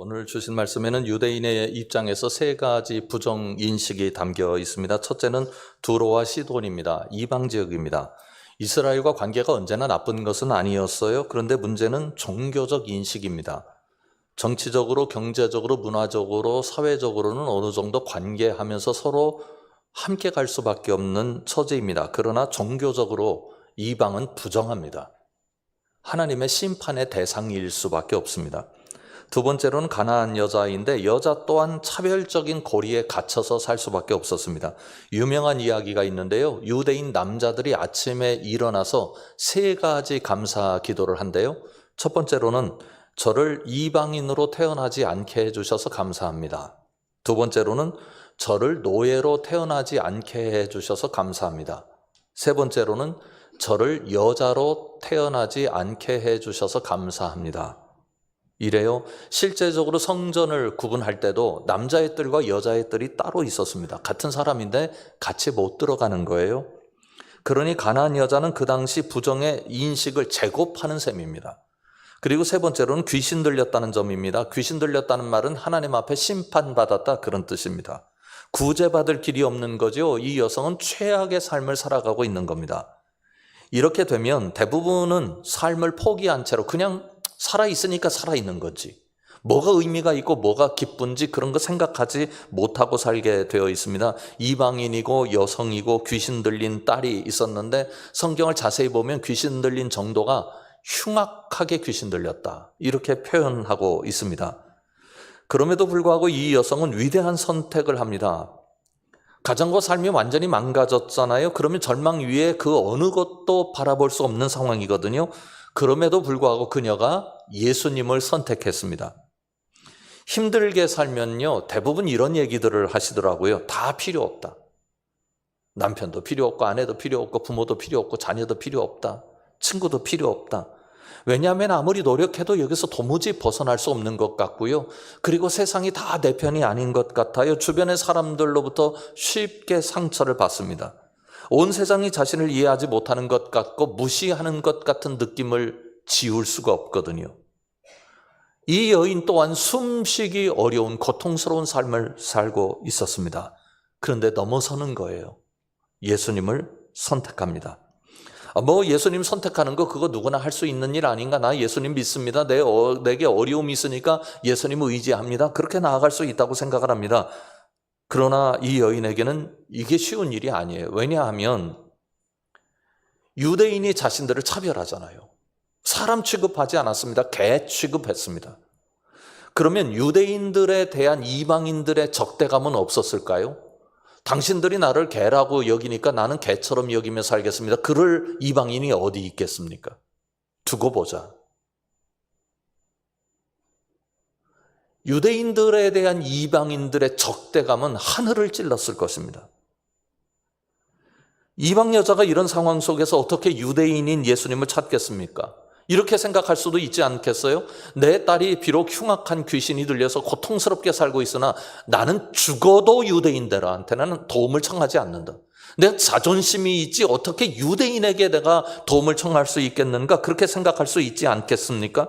오늘 주신 말씀에는 유대인의 입장에서 세 가지 부정 인식이 담겨 있습니다. 첫째는 두로와 시돈입니다. 이방 지역입니다. 이스라엘과 관계가 언제나 나쁜 것은 아니었어요. 그런데 문제는 종교적 인식입니다. 정치적으로, 경제적으로, 문화적으로, 사회적으로는 어느 정도 관계하면서 서로 함께 갈 수밖에 없는 처지입니다. 그러나 종교적으로 이방은 부정합니다. 하나님의 심판의 대상일 수밖에 없습니다. 두 번째로는 가나안 여자인데 여자 또한 차별적인 고리에 갇혀서 살 수밖에 없었습니다. 유명한 이야기가 있는데요. 유대인 남자들이 아침에 일어나서 세 가지 감사 기도를 한대요. 첫 번째로는 저를 이방인으로 태어나지 않게 해주셔서 감사합니다. 두 번째로는 저를 노예로 태어나지 않게 해주셔서 감사합니다. 세 번째로는 저를 여자로 태어나지 않게 해주셔서 감사합니다. 이래요. 실제적으로 성전을 구분할 때도 남자의 뜰과 여자의 뜰이 따로 있었습니다. 같은 사람인데 같이 못 들어가는 거예요. 그러니 가나안 여자는 그 당시 부정의 인식을 제곱하는 셈입니다. 그리고 세 번째로는 귀신 들렸다는 점입니다. 귀신 들렸다는 말은 하나님 앞에 심판받았다 그런 뜻입니다. 구제받을 길이 없는 거죠. 이 여성은 최악의 삶을 살아가고 있는 겁니다. 이렇게 되면 대부분은 삶을 포기한 채로 그냥 살아있으니까 살아있는 거지. 뭐가 의미가 있고 뭐가 기쁜지 그런 거 생각하지 못하고 살게 되어 있습니다. 이방인이고 여성이고 귀신 들린 딸이 있었는데 성경을 자세히 보면 귀신 들린 정도가 흉악하게 귀신 들렸다. 이렇게 표현하고 있습니다. 그럼에도 불구하고 이 여성은 위대한 선택을 합니다. 가정과 삶이 완전히 망가졌잖아요. 그러면 절망 위에 그 어느 것도 바라볼 수 없는 상황이거든요. 그럼에도 불구하고 그녀가 예수님을 선택했습니다. 힘들게 살면요, 대부분 이런 얘기들을 하시더라고요. 다 필요 없다. 남편도 필요 없고, 아내도 필요 없고, 부모도 필요 없고, 자녀도 필요 없다. 친구도 필요 없다. 왜냐하면 아무리 노력해도 여기서 도무지 벗어날 수 없는 것 같고요. 그리고 세상이 다 내 편이 아닌 것 같아요. 주변의 사람들로부터 쉽게 상처를 받습니다. 온 세상이 자신을 이해하지 못하는 것 같고 무시하는 것 같은 느낌을 지울 수가 없거든요. 이 여인 또한 숨쉬기 어려운 고통스러운 삶을 살고 있었습니다. 그런데 넘어서는 거예요. 예수님을 선택합니다. 아, 뭐 예수님 선택하는 거 그거 누구나 할 수 있는 일 아닌가? 나 예수님 믿습니다. 내 어, 내게 어려움이 있으니까 예수님 의지합니다. 그렇게 나아갈 수 있다고 생각을 합니다. 그러나 이 여인에게는 이게 쉬운 일이 아니에요. 왜냐하면 유대인이 자신들을 차별하잖아요. 사람 취급하지 않았습니다. 개 취급했습니다. 그러면 유대인들에 대한 이방인들의 적대감은 없었을까요? 당신들이 나를 개라고 여기니까 나는 개처럼 여기며 살겠습니다. 그럴 이방인이 어디 있겠습니까? 두고 보자. 유대인들에 대한 이방인들의 적대감은 하늘을 찔렀을 것입니다. 이방 여자가 이런 상황 속에서 어떻게 유대인인 예수님을 찾겠습니까? 이렇게 생각할 수도 있지 않겠어요? 내 딸이 비록 흉악한 귀신이 들려서 고통스럽게 살고 있으나 나는 죽어도 유대인들한테는 도움을 청하지 않는다. 내 자존심이 있지 어떻게 유대인에게 내가 도움을 청할 수 있겠는가? 그렇게 생각할 수 있지 않겠습니까?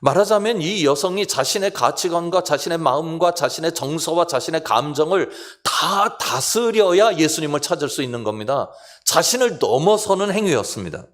말하자면 이 여성이 자신의 가치관과 자신의 마음과 자신의 정서와 자신의 감정을 다 다스려야 예수님을 찾을 수 있는 겁니다. 자신을 넘어서는 행위였습니다.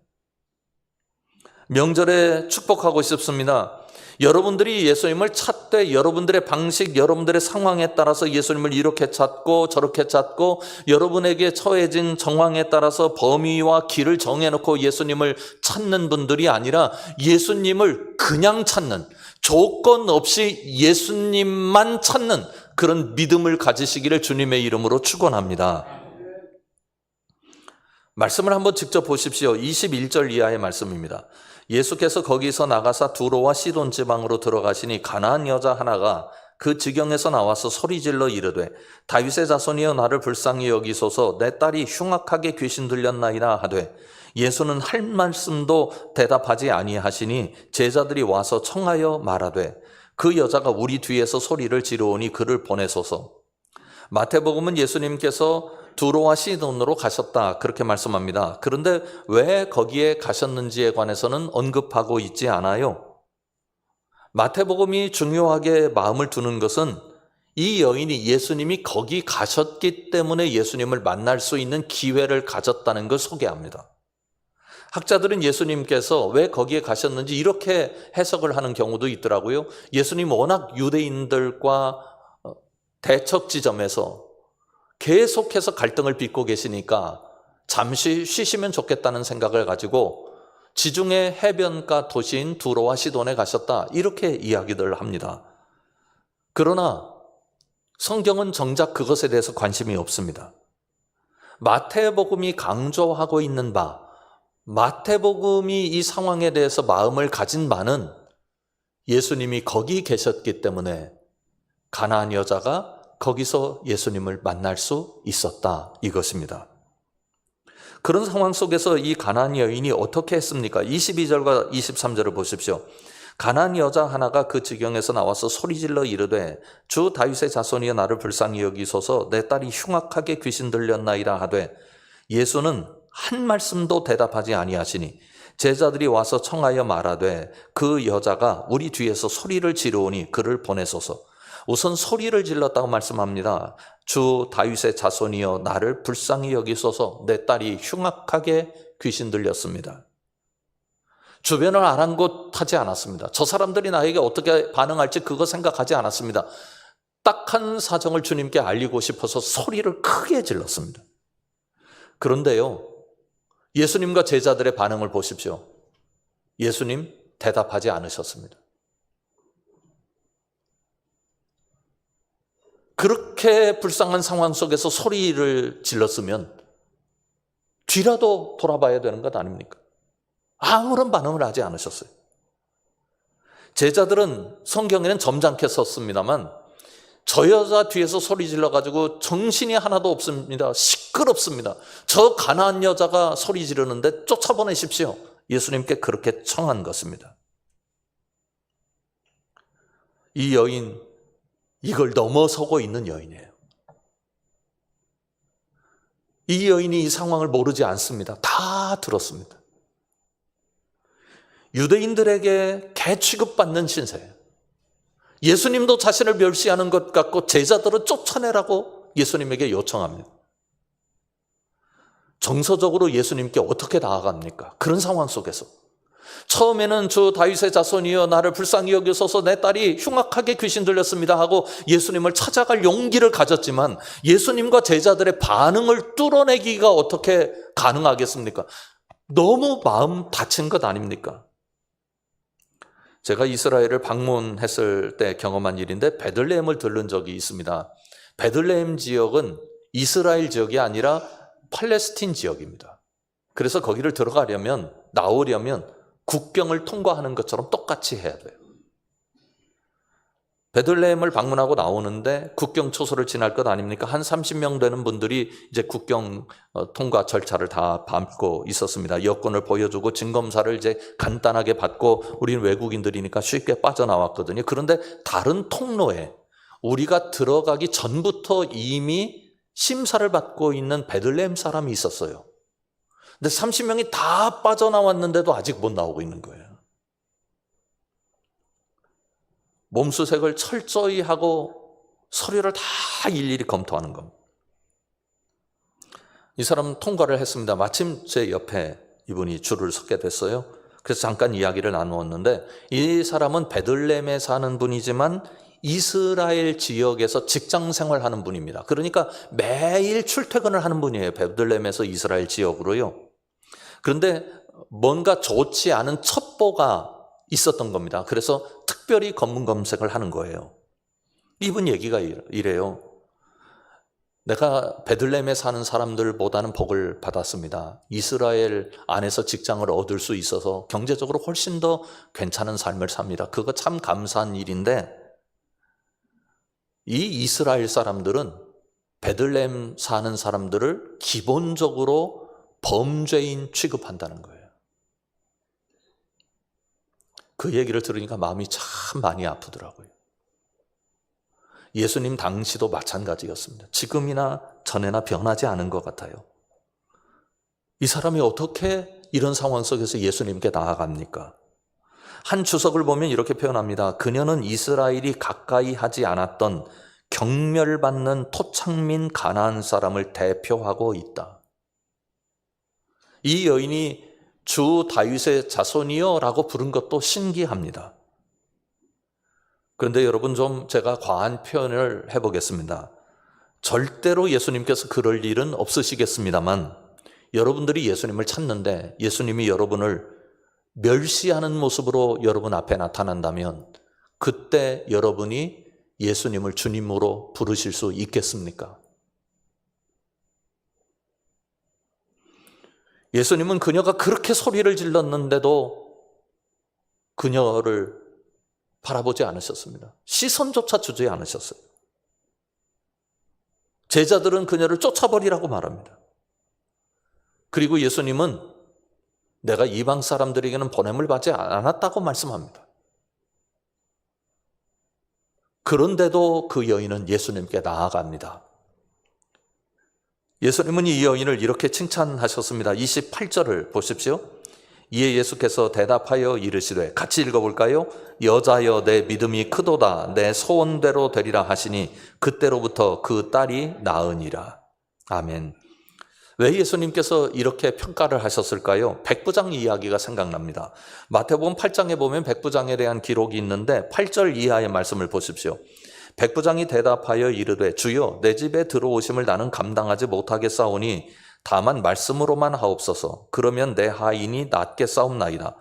명절에 축복하고 싶습니다. 여러분들이 예수님을 찾되 여러분들의 방식, 여러분들의 상황에 따라서 예수님을 이렇게 찾고 저렇게 찾고 여러분에게 처해진 정황에 따라서 범위와 길을 정해놓고 예수님을 찾는 분들이 아니라 예수님을 그냥 찾는 조건 없이 예수님만 찾는 그런 믿음을 가지시기를 주님의 이름으로 축원합니다. 말씀을 한번 직접 보십시오. 21절 이하의 말씀입니다. 예수께서 거기서 나가사 두로와 시돈 지방으로 들어가시니 가나안 여자 하나가 그 지경에서 나와서 소리질러 이르되 다윗의 자손이여 나를 불쌍히 여기소서 내 딸이 흉악하게 귀신 들렸나이다 하되 예수는 할 말씀도 대답하지 아니하시니 제자들이 와서 청하여 말하되 그 여자가 우리 뒤에서 소리를 지르오니 그를 보내소서 마태복음은 예수님께서 두로와 시돈으로 가셨다 그렇게 말씀합니다. 그런데 왜 거기에 가셨는지에 관해서는 언급하고 있지 않아요. 마태복음이 중요하게 마음을 두는 것은 이 여인이 예수님이 거기 가셨기 때문에 예수님을 만날 수 있는 기회를 가졌다는 걸 소개합니다. 학자들은 예수님께서 왜 거기에 가셨는지 이렇게 해석을 하는 경우도 있더라고요. 예수님 워낙 유대인들과 어, 대척 지점에서 계속해서 갈등을 빚고 계시니까 잠시 쉬시면 좋겠다는 생각을 가지고 지중해 해변가 도시인 두로와 시돈에 가셨다. 이렇게 이야기들 합니다. 그러나 성경은 정작 그것에 대해서 관심이 없습니다. 마태복음이 강조하고 있는 바, 마태복음이 이 상황에 대해서 마음을 가진 바는 예수님이 거기 계셨기 때문에 가나안 여자가 거기서 예수님을 만날 수 있었다 이것입니다. 그런 상황 속에서 이 가나안 여인이 어떻게 했습니까? 22절과 23절을 보십시오. 가나안 여자 하나가 그 지경에서 나와서 소리질러 이르되 주 다윗의 자손이여 나를 불쌍히 여기소서 내 딸이 흉악하게 귀신 들렸나이다 하되 예수는 한 말씀도 대답하지 아니하시니 제자들이 와서 청하여 말하되 그 여자가 우리 뒤에서 소리를 지르오니 그를 보내소서 우선 소리를 질렀다고 말씀합니다. 주 다윗의 자손이여 나를 불쌍히 여기소서 내 딸이 흉악하게 귀신 들렸습니다. 주변을 아랑곳하지 않았습니다. 저 사람들이 나에게 어떻게 반응할지 그거 생각하지 않았습니다. 딱한 사정을 주님께 알리고 싶어서 소리를 크게 질렀습니다. 그런데요, 예수님과 제자들의 반응을 보십시오. 예수님 대답하지 않으셨습니다. 그렇게 불쌍한 상황 속에서 소리를 질렀으면 뒤라도 돌아봐야 되는 것 아닙니까? 아무런 반응을 하지 않으셨어요. 제자들은 성경에는 점잖게 썼습니다만 저 여자 뒤에서 소리 질러가지고 정신이 하나도 없습니다. 시끄럽습니다. 저 가난한 여자가 소리 지르는데 쫓아보내십시오. 예수님께 그렇게 청한 것입니다. 이 여인, 이걸 넘어서고 있는 여인이에요. 이 여인이 이 상황을 모르지 않습니다. 다 들었습니다. 유대인들에게 개 취급받는 신세예요. 예수님도 자신을 멸시하는 것 같고 제자들은 쫓아내라고 예수님에게 요청합니다. 정서적으로 예수님께 어떻게 나아갑니까? 그런 상황 속에서. 처음에는 주 다윗의 자손이여 나를 불쌍히 여기소서 내 딸이 흉악하게 귀신 들렸습니다 하고 예수님을 찾아갈 용기를 가졌지만 예수님과 제자들의 반응을 뚫어내기가 어떻게 가능하겠습니까? 너무 마음 다친 것 아닙니까? 제가 이스라엘을 방문했을 때 경험한 일인데 베들레헴을 들른 적이 있습니다. 베들레헴 지역은 이스라엘 지역이 아니라 팔레스틴 지역입니다. 그래서 거기를 들어가려면 나오려면 국경을 통과하는 것처럼 똑같이 해야 돼요. 베들레헴을 방문하고 나오는데 국경 초소를 지날 것 아닙니까? 한 30명 되는 분들이 이제 국경 어, 통과 절차를 다 밟고 있었습니다. 여권을 보여주고 증검사를 이제 간단하게 받고 우리는 외국인들이니까 쉽게 빠져나왔거든요. 그런데 다른 통로에 우리가 들어가기 전부터 이미 심사를 받고 있는 베들레헴 사람이 있었어요. 근데 30명이 다 빠져나왔는데도 아직 못 나오고 있는 거예요. 몸수색을 철저히 하고 서류를 다 일일이 검토하는 겁니다. 이 사람은 통과를 했습니다. 마침 제 옆에 이분이 줄을 서게 됐어요. 그래서 잠깐 이야기를 나누었는데 이 사람은 베들렘에 사는 분이지만 이스라엘 지역에서 직장 생활하는 분입니다. 그러니까 매일 출퇴근을 하는 분이에요. 베들렘에서 이스라엘 지역으로요. 그런데 뭔가 좋지 않은 첩보가 있었던 겁니다. 그래서 특별히 검문 검색을 하는 거예요. 이분 얘기가 이래요. 내가 베들렘에 사는 사람들보다는 복을 받았습니다. 이스라엘 안에서 직장을 얻을 수 있어서 경제적으로 훨씬 더 괜찮은 삶을 삽니다. 그거 참 감사한 일인데 이 이스라엘 사람들은 베들렘 사는 사람들을 기본적으로 범죄인 취급한다는 거예요. 그 얘기를 들으니까 마음이 참 많이 아프더라고요. 예수님 당시도 마찬가지였습니다. 지금이나 전에나 변하지 않은 것 같아요. 이 사람이 어떻게 이런 상황 속에서 예수님께 나아갑니까? 한 주석을 보면 이렇게 표현합니다. 그녀는 이스라엘이 가까이 하지 않았던 경멸받는 토착민 가나안 사람을 대표하고 있다. 이 여인이 주 다윗의 자손이여라고 부른 것도 신기합니다. 그런데 여러분 좀 제가 과한 표현을 해보겠습니다. 절대로 예수님께서 그럴 일은 없으시겠습니다만 여러분들이 예수님을 찾는데 예수님이 여러분을 멸시하는 모습으로 여러분 앞에 나타난다면 그때 여러분이 예수님을 주님으로 부르실 수 있겠습니까? 예수님은 그녀가 그렇게 소리를 질렀는데도 그녀를 바라보지 않으셨습니다. 시선조차 주지 않으셨어요. 제자들은 그녀를 쫓아버리라고 말합니다. 그리고 예수님은 내가 이방 사람들에게는 보냄을 받지 않았다고 말씀합니다. 그런데도 그 여인은 예수님께 나아갑니다. 예수님은 이 여인을 이렇게 칭찬하셨습니다. 28절을 보십시오. 이에 예수께서 대답하여 이르시되 같이 읽어볼까요? 여자여 내 믿음이 크도다 내 소원대로 되리라 하시니 그때로부터 그 딸이 나으니라. 아멘. 왜 예수님께서 이렇게 평가를 하셨을까요? 백부장 이야기가 생각납니다. 마태복음 8장에 보면 백부장에 대한 기록이 있는데 8절 이하의 말씀을 보십시오. 백부장이 대답하여 이르되 주여 내 집에 들어오심을 나는 감당하지 못하겠사오니 다만 말씀으로만 하옵소서 그러면 내 하인이 낫게 싸움나이다.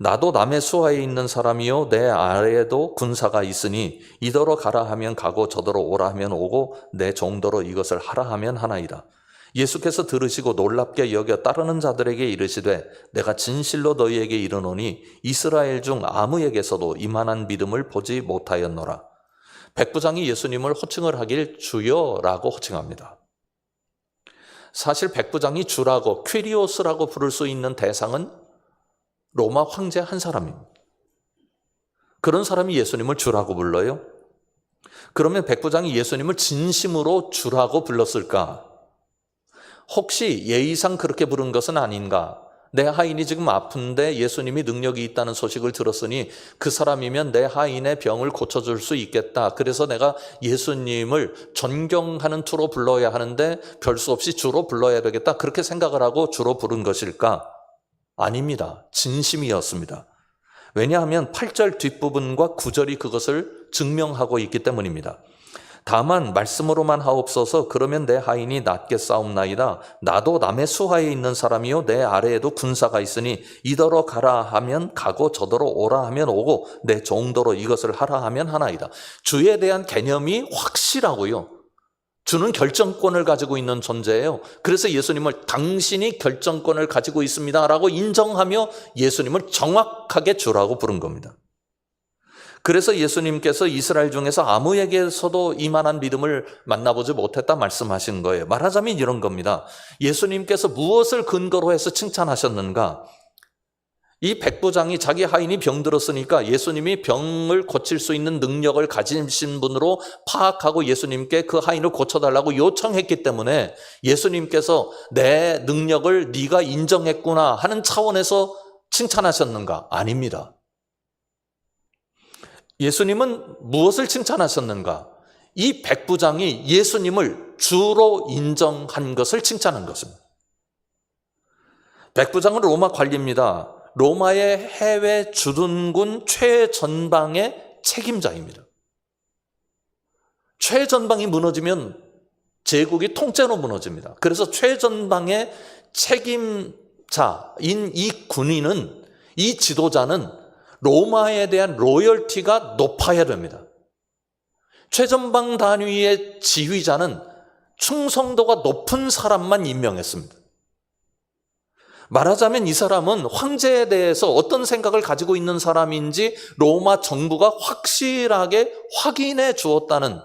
나도 남의 수하에 있는 사람이요 내 아래에도 군사가 있으니 이더러 가라 하면 가고 저더러 오라 하면 오고 내 정도로 이것을 하라 하면 하나이다. 예수께서 들으시고 놀랍게 여겨 따르는 자들에게 이르시되 내가 진실로 너희에게 이르노니 이스라엘 중 아무에게서도 이만한 믿음을 보지 못하였노라. 백부장이 예수님을 호칭을 하길 주여라고 호칭합니다. 사실 백부장이 주라고 퀴리오스라고 부를 수 있는 대상은 로마 황제 한 사람입니다. 그런 사람이 예수님을 주라고 불러요? 그러면 백부장이 예수님을 진심으로 주라고 불렀을까? 혹시 예의상 그렇게 부른 것은 아닌가? 내 하인이 지금 아픈데 예수님이 능력이 있다는 소식을 들었으니 그 사람이면 내 하인의 병을 고쳐줄 수 있겠다. 그래서 내가 예수님을 존경하는 투로 불러야 하는데 별 수 없이 주로 불러야 되겠다. 그렇게 생각을 하고 주로 부른 것일까? 아닙니다. 진심이었습니다. 왜냐하면 8절 뒷부분과 9절이 그것을 증명하고 있기 때문입니다. 다만 말씀으로만 하옵소서 그러면 내 하인이 낫게 싸움나이다. 나도 남의 수하에 있는 사람이요 내 아래에도 군사가 있으니 이더러 가라 하면 가고 저더러 오라 하면 오고 내 정도로 이것을 하라 하면 하나이다. 주에 대한 개념이 확실하고요. 주는 결정권을 가지고 있는 존재예요. 그래서 예수님을 당신이 결정권을 가지고 있습니다라고 인정하며 예수님을 정확하게 주라고 부른 겁니다 그래서 예수님께서 이스라엘 중에서 아무에게서도 이만한 믿음을 만나보지 못했다 말씀하신 거예요. 말하자면 이런 겁니다. 예수님께서 무엇을 근거로 해서 칭찬하셨는가? 이 백부장이 자기 하인이 병들었으니까 예수님이 병을 고칠 수 있는 능력을 가지신 분으로 파악하고 예수님께 그 하인을 고쳐달라고 요청했기 때문에 예수님께서 내 능력을 네가 인정했구나 하는 차원에서 칭찬하셨는가? 아닙니다. 예수님은 무엇을 칭찬하셨는가? 이 백부장이 예수님을 주로 인정한 것을 칭찬한 것입니다. 백부장은 로마 관리입니다. 로마의 해외 주둔군 최전방의 책임자입니다. 최전방이 무너지면 제국이 통째로 무너집니다. 그래서 최전방의 책임자인 이 군인은 이 지도자는 로마에 대한 로열티가 높아야 됩니다. 최전방 단위의 지휘자는 충성도가 높은 사람만 임명했습니다. 말하자면 이 사람은 황제에 대해서 어떤 생각을 가지고 있는 사람인지 로마 정부가 확실하게 확인해 주었다는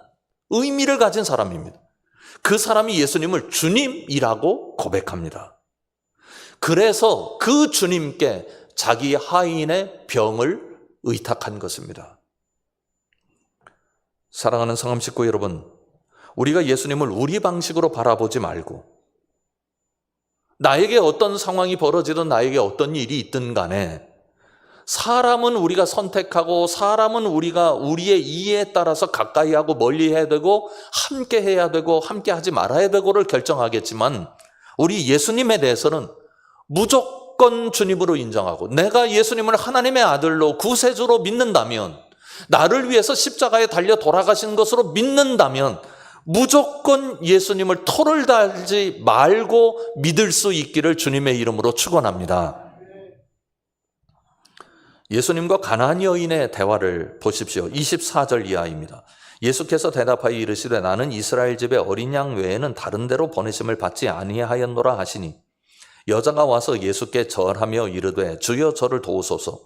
의미를 가진 사람입니다. 그 사람이 예수님을 주님이라고 고백합니다. 그래서 그 주님께 자기 하인의 병을 의탁한 것입니다. 사랑하는 성함 식구 여러분, 우리가 예수님을 우리 방식으로 바라보지 말고 나에게 어떤 상황이 벌어지든 나에게 어떤 일이 있든 간에 사람은 우리가 선택하고 사람은 우리가 우리의 이해에 따라서 가까이 하고 멀리 해야 되고 함께 해야 되고 함께 하지 말아야 되고를 결정하겠지만 우리 예수님에 대해서는 무조건 주님으로 인정하고 내가 예수님을 하나님의 아들로 구세주로 믿는다면 나를 위해서 십자가에 달려 돌아가신 것으로 믿는다면 무조건 예수님을 토를 달지 말고 믿을 수 있기를 주님의 이름으로 축원합니다. 예수님과 가나안 여인의 대화를 보십시오. 24절 이하입니다. 예수께서 대답하여 이르시되 나는 이스라엘 집의 어린 양 외에는 다른 데로 보내심을 받지 아니하였노라 하시니 여자가 와서 예수께 절하며 이르되 주여 저를 도우소서.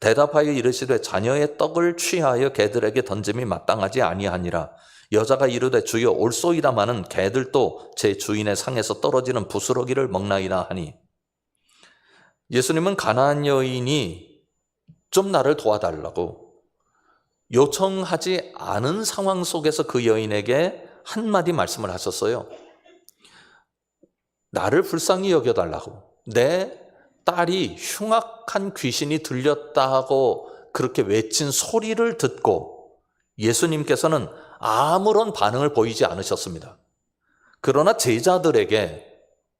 대답하여 이르시되 자녀의 떡을 취하여 개들에게 던짐이 마땅하지 아니하니라. 여자가 이르되 주여 올소이다마는 개들도 제 주인의 상에서 떨어지는 부스러기를 먹나이다 하니. 예수님은 가나안 여인이 좀 나를 도와달라고 요청하지 않은 상황 속에서 그 여인에게 한마디 말씀을 하셨어요. 나를 불쌍히 여겨달라고. 내 딸이 흉악한 귀신이 들렸다고 그렇게 외친 소리를 듣고 예수님께서는 아무런 반응을 보이지 않으셨습니다. 그러나 제자들에게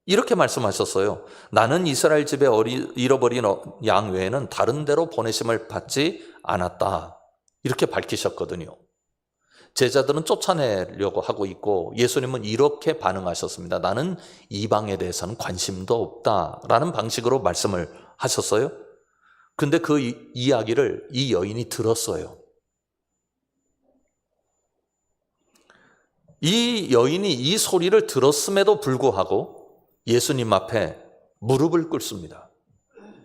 이렇게 말씀하셨어요. 나는 이스라엘 집에 잃어버린 어- 양 외에는 다른 데로 보내심을 받지 않았다. 이렇게 밝히셨거든요. 제자들은 쫓아내려고 하고 있고 예수님은 이렇게 반응하셨습니다. 나는 이방에 대해서는 관심도 없다라는 방식으로 말씀을 하셨어요. 근데 그 이- 이야기를 이 여인이 들었어요. 이 여인이 이 소리를 들었음에도 불구하고 예수님 앞에 무릎을 꿇습니다.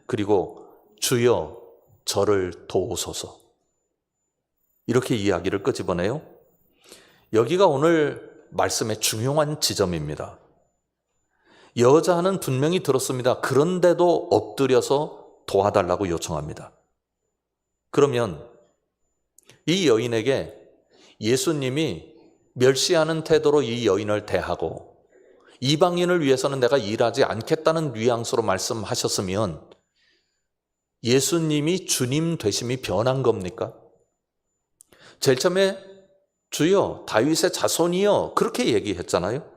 그리고 주여 저를 도우소서. 이렇게 이야기를 끄집어내요. 여기가 오늘 말씀의 중요한 지점입니다. 여자는 분명히 들었습니다. 그런데도 엎드려서 도와달라고 요청합니다. 그러면 이 여인에게 예수님이 멸시하는 태도로 이 여인을 대하고 이방인을 위해서는 내가 일하지 않겠다는 뉘앙스로 말씀하셨으면 예수님이 주님 되심이 변한 겁니까? 제일 처음에 주여 다윗의 자손이여 그렇게 얘기했잖아요.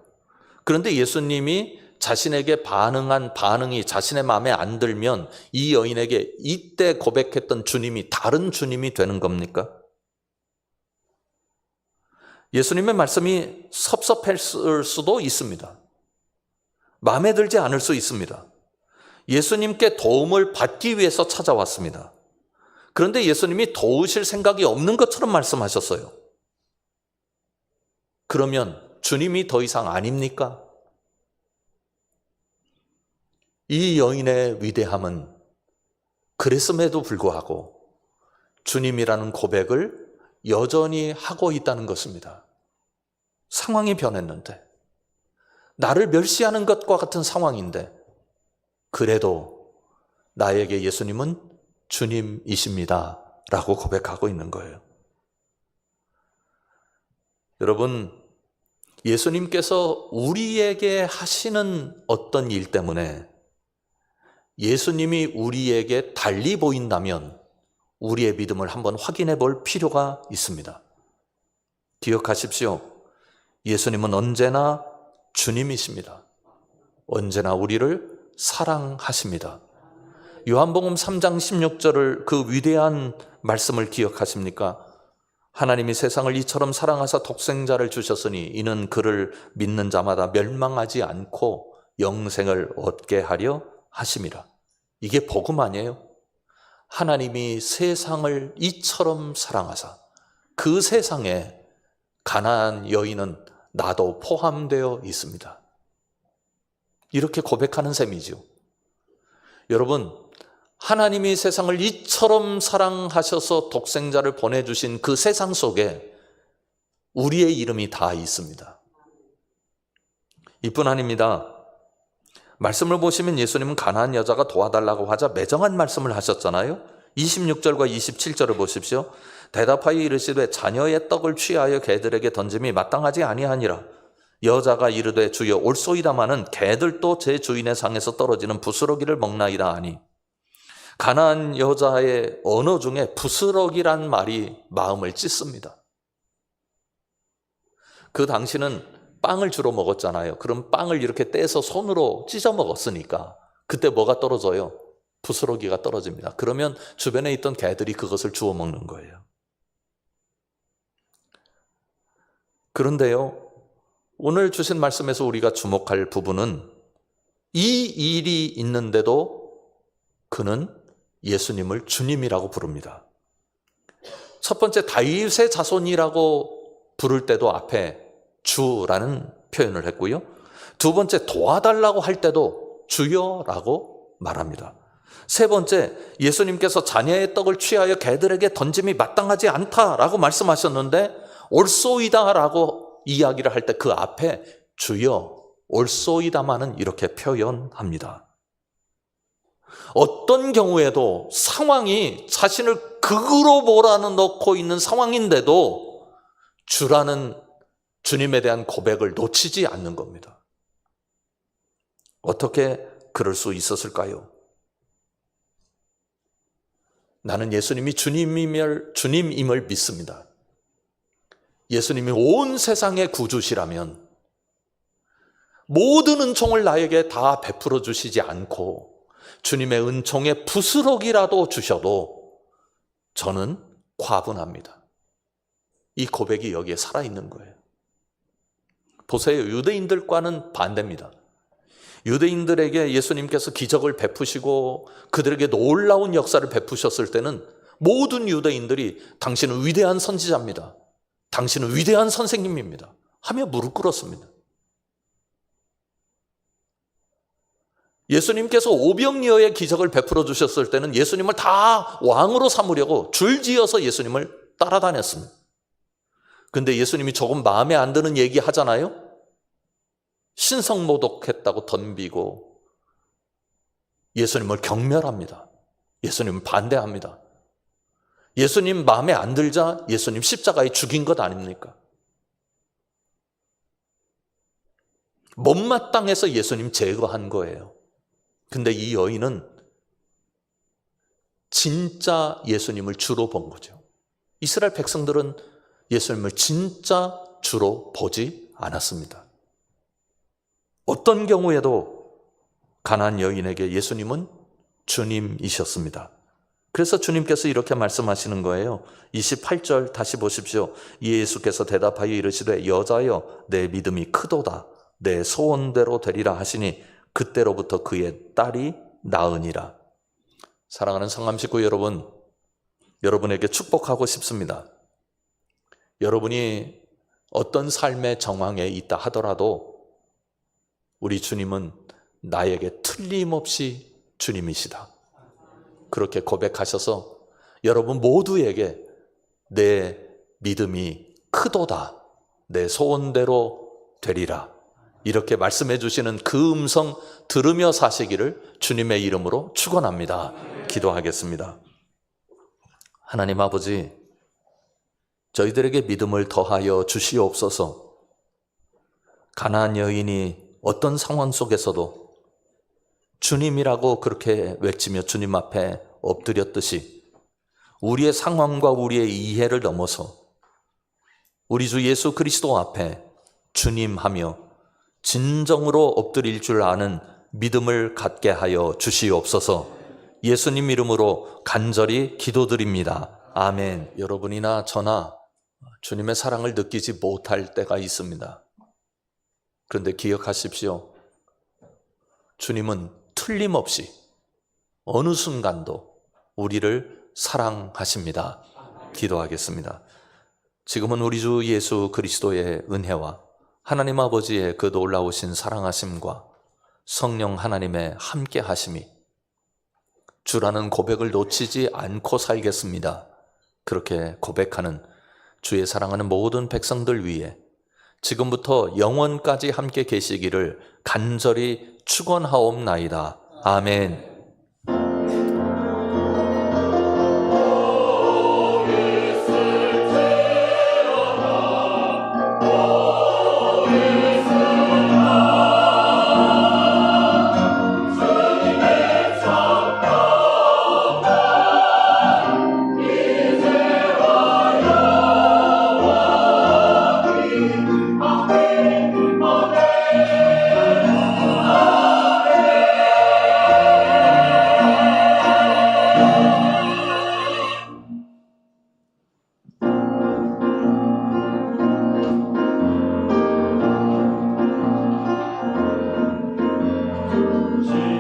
그런데 예수님이 자신에게 반응한 반응이 자신의 마음에 안 들면 이 여인에게 이때 고백했던 주님이 다른 주님이 되는 겁니까? 예수님의 말씀이 섭섭했을 수도 있습니다. 마음에 들지 않을 수 있습니다. 예수님께 도움을 받기 위해서 찾아왔습니다. 그런데 예수님이 도우실 생각이 없는 것처럼 말씀하셨어요. 그러면 주님이 더 이상 아닙니까? 이 여인의 위대함은 그랬음에도 불구하고 주님이라는 고백을 여전히 하고 있다는 것입니다. 상황이 변했는데, 나를 멸시하는 것과 같은 상황인데, 그래도 나에게 예수님은 주님이십니다. 라고 고백하고 있는 거예요. 여러분, 예수님께서 우리에게 하시는 어떤 일 때문에 예수님이 우리에게 달리 보인다면 우리의 믿음을 한번 확인해 볼 필요가 있습니다. 기억하십시오. 예수님은 언제나 주님이십니다. 언제나 우리를 사랑하십니다. 요한복음 3장 16절을 그 위대한 말씀을 기억하십니까? 하나님이 세상을 이처럼 사랑하사 독생자를 주셨으니 이는 그를 믿는 자마다 멸망하지 않고 영생을 얻게 하려 하심이라. 이게 복음 아니에요? 하나님이 세상을 이처럼 사랑하사 그 세상에 가난한 여인은 나도 포함되어 있습니다. 이렇게 고백하는 셈이죠. 여러분, 하나님이 세상을 이처럼 사랑하셔서 독생자를 보내주신 그 세상 속에 우리의 이름이 다 있습니다. 이뿐 아닙니다. 말씀을 보시면 예수님은 가난한 여자가 도와달라고 하자 매정한 말씀을 하셨잖아요. 26절과 27절을 보십시오. 대답하여 이르시되 자녀의 떡을 취하여 개들에게 던짐이 마땅하지 아니하니라. 여자가 이르되 주여 올소이다마는 개들도 제 주인의 상에서 떨어지는 부스러기를 먹나이다 하니 가난한 여자의 언어 중에 부스럭이란 말이 마음을 찢습니다. 그 당시는 빵을 주로 먹었잖아요. 그럼 빵을 이렇게 떼서 손으로 찢어 먹었으니까 그때 뭐가 떨어져요? 부스러기가 떨어집니다. 그러면 주변에 있던 개들이 그것을 주워 먹는 거예요. 그런데요, 오늘 주신 말씀에서 우리가 주목할 부분은 이 일이 있는데도 그는 예수님을 주님이라고 부릅니다. 첫 번째 다윗의 자손이라고 부를 때도 앞에 주라는 표현을 했고요. 두 번째 도와달라고 할 때도 주여라고 말합니다. 세 번째 예수님께서 자녀의 떡을 취하여 개들에게 던짐이 마땅하지 않다라고 말씀하셨는데 옳소이다라고 이야기를 할 때 그 앞에 주여 옳소이다마는 이렇게 표현합니다. 어떤 경우에도 상황이 자신을 극으로 몰아넣고 있는 상황인데도 주라는 주님에 대한 고백을 놓치지 않는 겁니다. 어떻게 그럴 수 있었을까요? 나는 예수님이 주님임을, 주님임을 믿습니다. 예수님이 온 세상의 구주시라면 모든 은총을 나에게 다 베풀어 주시지 않고 주님의 은총의 부스럭이라도 주셔도 저는 과분합니다. 이 고백이 여기에 살아있는 거예요. 보세요. 유대인들과는 반대입니다. 유대인들에게 예수님께서 기적을 베푸시고 그들에게 놀라운 역사를 베푸셨을 때는 모든 유대인들이 당신은 위대한 선지자입니다. 당신은 위대한 선생님입니다. 하며 무릎 꿇었습니다. 예수님께서 오병이어의 기적을 베풀어 주셨을 때는 예수님을 다 왕으로 삼으려고 줄지어서 예수님을 따라다녔습니다. 근데 예수님이 조금 마음에 안 드는 얘기 하잖아요? 신성모독했다고 덤비고 예수님을 경멸합니다. 예수님 반대합니다. 예수님 마음에 안 들자 예수님 십자가에 죽인 것 아닙니까? 못마땅해서 예수님 제거한 거예요. 근데 이 여인은 진짜 예수님을 주로 본 거죠. 이스라엘 백성들은 예수님을 진짜 주로 보지 않았습니다. 어떤 경우에도 가난 여인에게 예수님은 주님이셨습니다. 그래서 주님께서 이렇게 말씀하시는 거예요. 28절 다시 보십시오. 예수께서 대답하여 이르시되 여자여 내 믿음이 크도다. 내 소원대로 되리라 하시니 그때로부터 그의 딸이 나으니라. 사랑하는 성남 식구 여러분, 여러분에게 축복하고 싶습니다. 여러분이 어떤 삶의 정황에 있다 하더라도 우리 주님은 나에게 틀림없이 주님이시다. 그렇게 고백하셔서 여러분 모두에게 내 믿음이 크도다. 내 소원대로 되리라. 이렇게 말씀해 주시는 그 음성 들으며 사시기를 주님의 이름으로 축원합니다. 기도하겠습니다. 하나님 아버지 저희들에게 믿음을 더하여 주시옵소서. 가나안 여인이 어떤 상황 속에서도 주님이라고 그렇게 외치며 주님 앞에 엎드렸듯이 우리의 상황과 우리의 이해를 넘어서 우리 주 예수 그리스도 앞에 주님 하며 진정으로 엎드릴 줄 아는 믿음을 갖게 하여 주시옵소서 예수님 이름으로 간절히 기도드립니다. 아멘. 여러분이나 저나 주님의 사랑을 느끼지 못할 때가 있습니다. 그런데 기억하십시오. 주님은 틀림없이 어느 순간도 우리를 사랑하십니다. 기도하겠습니다. 지금은 우리 주 예수 그리스도의 은혜와 하나님 아버지의 그 놀라우신 사랑하심과 성령 하나님의 함께 하심이 주라는 고백을 놓치지 않고 살겠습니다. 그렇게 고백하는 주의 사랑하는 모든 백성들 위해 지금부터 영원까지 함께 계시기를 간절히 축원하옵나이다. 아멘. virgin.